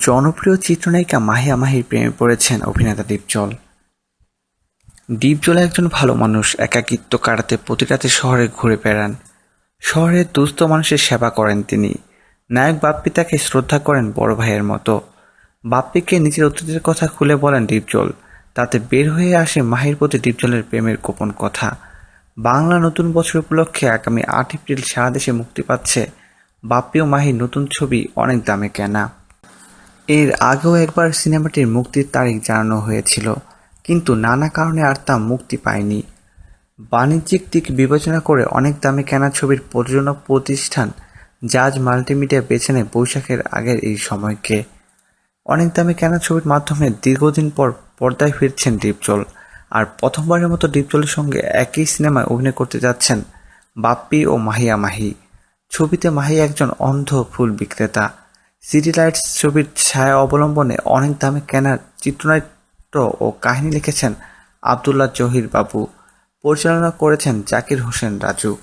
জনপ্রিয় চিত্রনায়িকা মাহিয়া মাহির প্রেমে পড়েছেন অভিনেতা দীপজল। দীপজল একজন ভালো মানুষ, একাকিত্ব কাটাতে প্রতি রাতে শহরে ঘুরে বেড়ান। শহরের দুস্থ মানুষের সেবা করেন তিনি। নায়ক বাপ্পি তাকে শ্রদ্ধা করেন বড় ভাইয়ের মতো। বাপ্পিকে নিজের অতীতের কথা খুলে বলেন দীপজল। তাতে বের হয়ে আসে মাহির প্রতি দীপজলের প্রেমের গোপন কথা। বাংলা নতুন বছর উপলক্ষে আগামী আট এপ্রিল সারা দেশে মুক্তি পাচ্ছে বাপ্পি ও মাহির নতুন ছবি অনেক দামে কেনা। এর আগেও একবার সিনেমাটির মুক্তির তারিখ জানানো হয়েছিল, কিন্তু নানা কারণে আর তা মুক্তি পায়নি। বাণিজ্যিক দিক বিবেচনা করে অনেক দামে কেনা ছবির প্রযোজনা প্রতিষ্ঠান জাজ মাল্টিমিডিয়া বেছে নেয় বৈশাখের আগের এই সময়কে। অনেক দামে কেনা ছবির মাধ্যমে দীর্ঘদিন পর পর্দায় ফিরছেন দীপজল, আর প্রথমবারের মতো দীপজলের সঙ্গে একই সিনেমায় অভিনয় করতে যাচ্ছেন বাপ্পি ও মাহিয়া মাহি। ছবিতে মাহি একজন অন্ধ ফুল বিক্রেতা সিটি লাইটস ছবির ছায়া অবলম্বনে অনেক দামে কেনার চিত্রনাট্য ও কাহিনী লিখেছেন আবদুল্লাহ জহির বাবু। পরিচালনা করেছেন জাকির হোসেন রাজু।